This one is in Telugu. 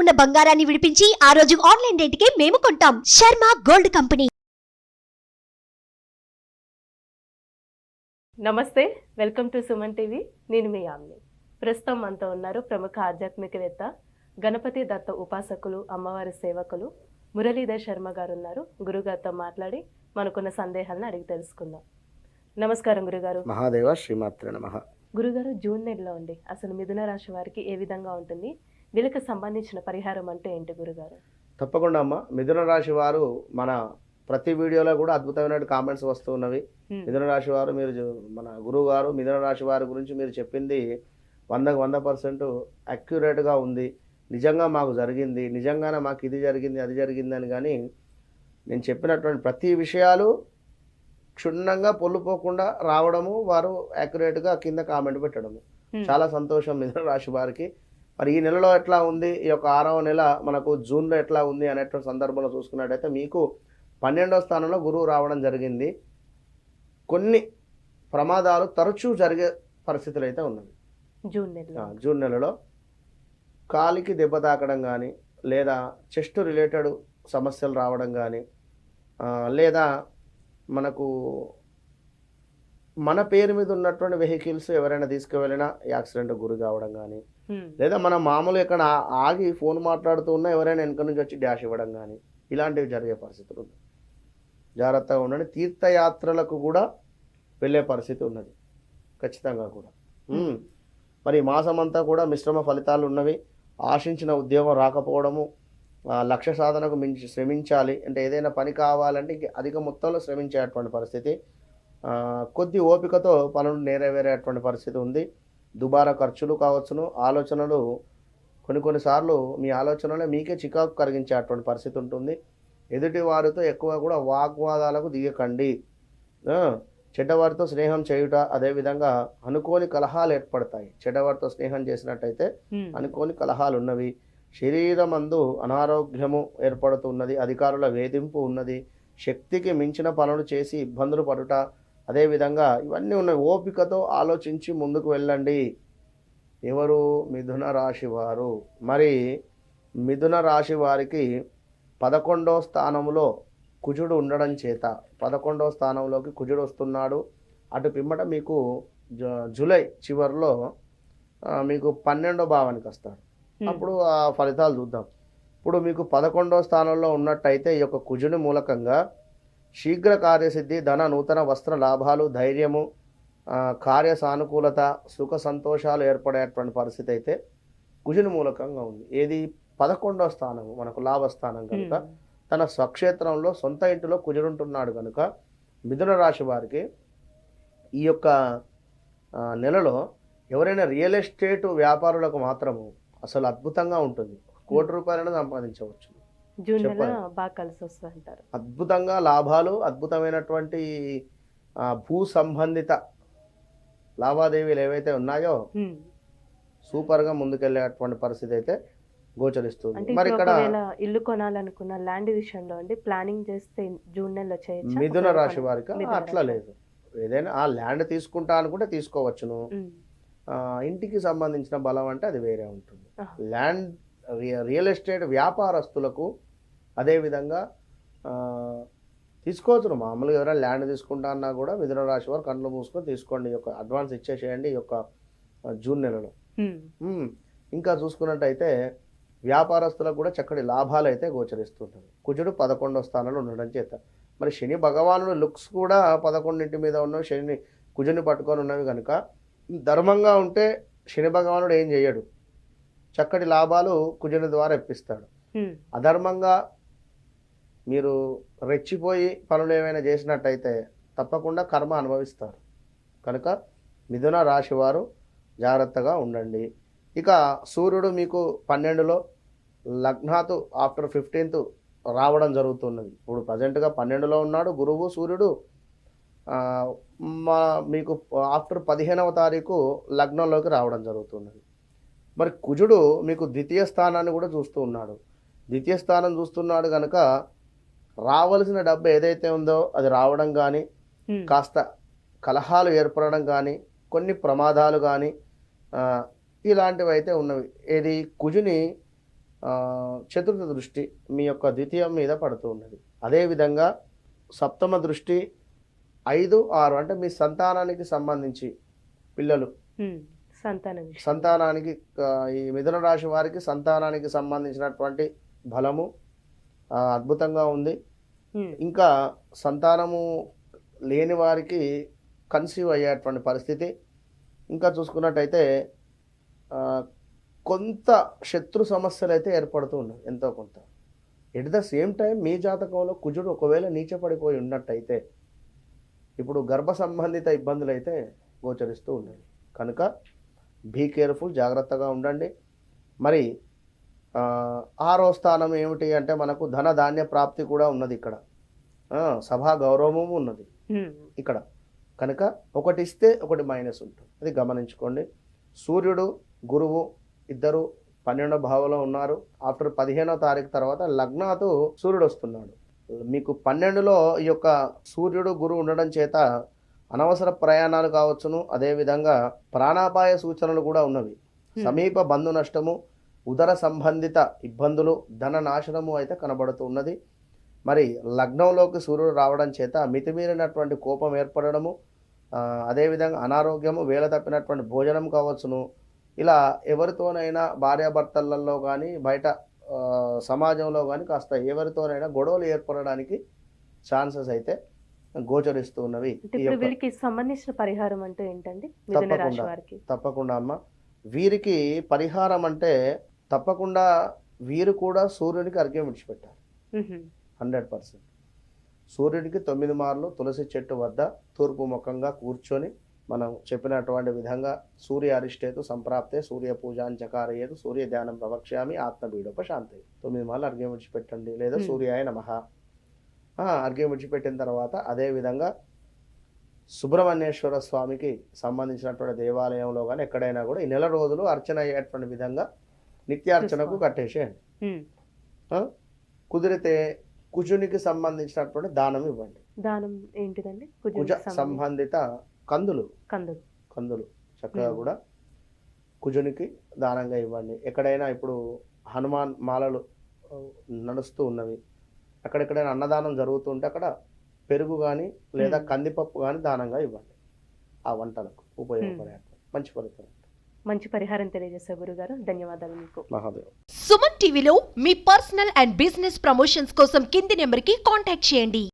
ఉన్న బంగారాన్ని విడిపించి ఆ రోజు ఆన్లైన్ రేటుకే మేము కొంటాం. Sharma gold company. నమస్తే వెల్కమ్ టు సుమన్ టీవీ. నేను మీ ఆమ్ని. ప్రస్తుతం మనతో ఉన్నారు ప్రముఖ ఆధ్యాత్మికవేత్త గణపతి దత్త ఉపాసకులు అమ్మవారి సేవకులు మురళీధర్ శర్మ గారు ఉన్నారు గురుగారితో మాట్లాడి మనకున్న సందేహాలను అడిగి తెలుసుకుందాం. నమస్కారం గురుగారు. మహాదేవ శ్రీమాత్ర నమ. గురుగారు జూన్ నెలలో ఉండి అసలు మిథున రాశి వారికి ఏ విధంగా ఉంటుంది? వీళ్ళకి సంబంధించిన పరిహారం అంటే ఏంటి గురుగారు? తప్పకుండా అమ్మ. మిథున రాశి వారు మన ప్రతి వీడియోలో కూడా అద్భుతమైన కామెంట్స్ వస్తూ ఉన్నవి. హ్మ్. మిథున రాశి వారు మీరు మన గురువు గారు మిథున రాశి వారి గురించి మీరు చెప్పింది వందకు వంద పర్సెంట్ అక్యురేట్గా ఉంది. నిజంగా మాకు జరిగింది. నిజంగానే మాకు ఇది జరిగింది అది జరిగింది అని కానీ నేను చెప్పినటువంటి ప్రతి విషయాలు క్షుణ్ణంగా పొల్లుపోకుండా రావడము వారు యాక్యురేట్గా కింద కామెంట్ పెట్టడము. చాలా సంతోషం మిథున రాశి వారికి. మరి ఈ నెలలో ఎట్లా ఉంది? ఈ యొక్క ఆరవ నెల మనకు జూన్లో ఎట్లా ఉంది అనేటువంటి సందర్భంలో చూసుకున్నట్టయితే మీకు పన్నెండవ స్థానంలో గురువు రావడం జరిగింది. కొన్ని ప్రమాదాలు తరచూ జరిగే పరిస్థితులు అయితే ఉన్నవి. జూన్ నెలలో. ఆ, జూన్ నెలలో కాలికి దెబ్బ తాకడం కానీ లేదా చెస్ట్ రిలేటెడ్ సమస్యలు రావడం కానీ లేదా మనకు మన పేరు మీద ఉన్నటువంటి వెహికల్స్ ఎవరైనా తీసుకువెళ్ళినా యాక్సిడెంట్ గురి కావడం కానీ. లేదా మనం మామూలు ఇక్కడ ఆగి ఫోన్ మాట్లాడుతూ ఉన్నా ఎవరైనా వెనక నుంచి వచ్చి డాష్ ఇవ్వడం కానీ ఇలాంటివి జరిగే పరిస్థితులు ఉన్నాయి. జాగ్రత్తగా ఉండండి. తీర్థయాత్రలకు కూడా వెళ్ళే పరిస్థితి ఉన్నది. ఖచ్చితంగా కూడా. మరి మాసం అంతా కూడా మిశ్రమ ఫలితాలు ఉన్నవి. ఆశించిన ఉద్యోగం రాకపోవడము లక్ష్య సాధనకు మించి శ్రమించాలి. అంటే ఏదైనా పని కావాలంటే ఇంక అధిక మొత్తంలో శ్రమించేటువంటి పరిస్థితి. కొద్ది ఓపికతో పనులు నెరవేరేటువంటి పరిస్థితి ఉంది. దుబారా ఖర్చులు కావచ్చును. ఆలోచనలు కొన్ని కొన్నిసార్లు మీ ఆలోచనలే మీకే చికాకు కలిగించేటువంటి పరిస్థితి ఉంటుంది. ఎదుటి వారితో ఎక్కువ కూడా వాగ్వాదాలకు దిగకండి. చెడ్డవారితో స్నేహం చేయుట అదేవిధంగా అనుకోని కలహాలు ఏర్పడతాయి. చెడ్డవారితో స్నేహం చేసినట్టయితే. అనుకోని కలహాలు ఉన్నవి. శరీరమందు అనారోగ్యము ఏర్పడుతున్నది అధికారుల వేధింపు ఉన్నది. శక్తికి మించిన పనులు చేసి ఇబ్బందులు పడుట అదేవిధంగా ఇవన్నీ ఉన్నాయి ఓపికతో ఆలోచించి ముందుకు వెళ్ళండి. ఎవరు? మిథున రాశి వారు. మరి మిథున రాశి వారికి పదకొండో స్థానంలో కుజుడు ఉండడం చేత పదకొండో స్థానంలోకి కుజుడు వస్తున్నాడు. అటు పిమ్మట మీకు జూలై చివరిలో మీకు పన్నెండో భావానికి వస్తాడు. అప్పుడు ఆ ఫలితాలు చూద్దాం. ఇప్పుడు మీకు పదకొండో స్థానంలో ఉన్నట్టయితే ఈ యొక్క కుజుని మూలకంగా శీఘ్ర కార్యసిద్ధి ధన నూతన వస్త్ర లాభాలు ధైర్యము కార్య సానుకూలత సుఖ సంతోషాలు ఏర్పడేటువంటి పరిస్థితి అయితే కుజుని మూలకంగా ఉంది. ఏది పదకొండో స్థానం మనకు లాభస్థానం కనుక. తన స్వక్షేత్రంలో సొంత ఇంటిలో కుజుడుంటున్నాడు కనుక మిథున రాశి వారికి ఈ యొక్క నెలలో ఎవరైనా రియల్ ఎస్టేట్ వ్యాపారులకు మాత్రము అసలు అద్భుతంగా ఉంటుంది. కోటి రూపాయలను సంపాదించవచ్చు. జూన్ నెల. బాగా కలిసి అద్భుతంగా లాభాలు అద్భుతమైనటువంటి భూ సంబంధిత లావాదేవీలు ఏవైతే ఉన్నాయో హ్మ్. సూపర్గా ముందుకెళ్ళేటువంటి పరిస్థితి అయితే గోచరిస్తుంది మరి ఇక్కడ ఇల్లు కొనాలనుకున్న ల్యాండ్ విషయంలో అండి ప్లానింగ్ చేస్తే జూన్ నెలలో చేయొచ్చా మిథున రాశి వారికి అట్లా. లేదు ఏదైనా ఆ ల్యాండ్ తీసుకుంటా అనుకుంటే తీసుకోవచ్చును ఇంటికి సంబంధించిన బలం అంటే అది వేరే ఉంటుంది. ల్యాండ్ రియల్ ఎస్టేట్ వ్యాపారస్తులకు అదేవిధంగా తీసుకోవచ్చు మామూలుగా ఎవరైనా ల్యాండ్ తీసుకుంటా అన్నా కూడా మిథున రాశి వారు కళ్ళు మూసుకొని తీసుకోండి. ఈ యొక్క అడ్వాన్స్ ఇచ్చేసేయండి ఈ యొక్క జూన్ నెలలో. ఇంకా చూసుకున్నట్టయితే వ్యాపారస్తులకు కూడా చక్కటి లాభాలు అయితే గోచరిస్తుంటుంది కుజుడు పదకొండో స్థానంలో ఉండడం చేత. మరి శని భగవానుడు లుక్స్ కూడా పదకొండింటి మీద ఉన్న శని కుజుని పట్టుకొని ఉన్నవి కనుక ధర్మంగా ఉంటే శని భగవానుడు ఏం చేయడు. చక్కటి లాభాలు కుజుని ద్వారా ఇప్పిస్తాడు. అధర్మంగా మీరు రెచ్చిపోయి పనులు ఏమైనా చేసినట్టయితే తప్పకుండా కర్మ అనుభవిస్తారు. కనుక మిథున రాశివారు జాగ్రత్తగా ఉండండి. ఇక సూర్యుడు మీకు పన్నెండులో లగ్నాతు ఆఫ్టర్ ఫిఫ్టీన్త్ రావడం జరుగుతున్నది. ఇప్పుడు ప్రజెంట్గా పన్నెండులో ఉన్నాడు గురువు సూర్యుడు. మా మీకు ఆఫ్టర్ పదిహేనవ తారీఖు లగ్నంలోకి రావడం జరుగుతున్నది. మరి కుజుడు మీకు ద్వితీయ స్థానాన్ని కూడా చూస్తూ ఉన్నాడు. ద్వితీయ స్థానం చూస్తున్నాడు కనుక రావలసిన డబ్బు ఏదైతే ఉందో అది రావడం కానీ. కాస్త కలహాలు ఏర్పడడం కానీ కొన్ని ప్రమాదాలు కానీ ఇలాంటివి అయితే ఉన్నవి. ఏది కుజుని చతుర్థ దృష్టి మీ యొక్క ద్వితీయం మీద పడుతూ ఉన్నది. అదేవిధంగా సప్తమ దృష్టి ఐదు ఆరు అంటే మీ సంతానానికి సంబంధించి పిల్లలు. సంతానానికి ఆ, ఈ మిథున రాశి వారికి సంతానానికి సంబంధించినటువంటి బలము అద్భుతంగా ఉంది. ఇంకా సంతానము లేని వారికి కన్సీవ్ అయ్యేటువంటి పరిస్థితి. ఇంకా చూసుకున్నట్టయితే కొంత శత్రు సమస్యలు అయితే ఏర్పడుతూ ఉన్నాయి ఎంతో కొంత. ఎట్ ద సేమ్ టైం మీ జాతకంలో కుజుడు ఒకవేళ నీచపడిపోయి ఉన్నట్టయితే ఇప్పుడు గర్భ సంబంధిత ఇబ్బందులు అయితే గోచరిస్తూ ఉన్నాయి. కనుక బీ కేర్ఫుల్ జాగ్రత్తగా ఉండండి. మరి ఆరో స్థానం ఏమిటి అంటే మనకు ధన ధాన్య ప్రాప్తి కూడా ఉన్నది ఇక్కడ. సభా గౌరవము ఉన్నది ఇక్కడ. కనుక ఒకటి ఇస్తే ఒకటి మైనస్ ఉంటుంది. అది గమనించుకోండి. సూర్యుడు గురువు ఇద్దరు పన్నెండో భావంలో ఉన్నారు. ఆఫ్టర్ పదిహేనో తారీఖు తర్వాత లగ్నాతు సూర్యుడు వస్తున్నాడు. మీకు పన్నెండులో ఈ యొక్క సూర్యుడు గురువు ఉండడం చేత అనవసర ప్రయాణాలు కావచ్చును. అదేవిధంగా ప్రాణాపాయ సూచనలు కూడా ఉన్నవి. సమీప బంధు నష్టము ఉదర సంబంధిత ఇబ్బందులు ధన నాశనము అయితే కనబడుతూ ఉన్నది. మరి లగ్నంలోకి సూర్యుడు రావడం చేత మితిమీరినటువంటి కోపం ఏర్పడడము అదేవిధంగా అనారోగ్యము వేల తప్పినటువంటి భోజనం కావచ్చును. ఇలా ఎవరితోనైనా భార్యాభర్తలలో కానీ బయట సమాజంలో కానీ కాస్త ఎవరితోనైనా గొడవలు ఏర్పడడానికి ఛాన్సెస్ అయితే గోచరిస్తూ ఉన్నవి. అంటే ఈ ఇప్పుడు యొక్క వీళ్ళకి సంబంధించిన పరిహారం అంటూ ఏంటండి? తప్పకుండా. వారికి? తప్పకుండా అమ్మ. వీరికి పరిహారం అంటే తప్పకుండా వీరు కూడా సూర్యునికి అర్ఘ్యం విడిచిపెట్టారు. Hundred percent. సూర్యుడికి తొమ్మిది మార్లు తులసి చెట్టు వద్ద తూర్పు ముఖంగా కూర్చొని మనం చెప్పినటువంటి విధంగా సూర్య అరిష్టేతు సంప్రాప్తే సూర్య పూజాంచకారయేతు సూర్య ధ్యానం ప్రవక్ష్యామి ఆత్మబీడోప శాంతి తొమ్మిది మార్లు అర్ఘ్యం విడిచిపెట్టండి. లేదా. సూర్యాయ నమ. అర్ఘ్యం విడిచిపెట్టిన తర్వాత అదే విధంగా సుబ్రహ్మణ్యేశ్వర స్వామికి సంబంధించినటువంటి దేవాలయంలో కానీ ఎక్కడైనా కూడా ఈ నెల రోజులు అర్చన అయ్యేటువంటి విధంగా నిత్యార్చనకు. కట్టేసేయండి? కుదిరితే కుజునికి సంబంధించినటువంటి దానం ఇవ్వండి. దానం ఏంటిదండి? కుజ సంబంధిత కందులు. కందులు. కందులు. చక్కగా. కూడా కుజునికి దానంగా ఇవ్వండి. ఎక్కడైనా ఇప్పుడు హనుమాన్ మాలలు నడుస్తూ ఉన్నవి. అక్కడెక్కడైనా అన్నదానం జరుగుతుంటే అక్కడ పెరుగు కానీ లేదా. కందిపప్పు కానీ దానంగా ఇవ్వండి. ఆ వంటలకు ఉపయోగపడే మంచి ఫలితం. మంచి పరిహారం తెలియజేశారు గురుగారు. ధన్యవాదాలు మీకు. మహాదేవ్. సుమన్ టీవీలో మీ పర్సనల్ అండ్ బిజినెస్ ప్రమోషన్స్ కోసం కింది నెంబర్కి కాంటాక్ట్ చేయండి.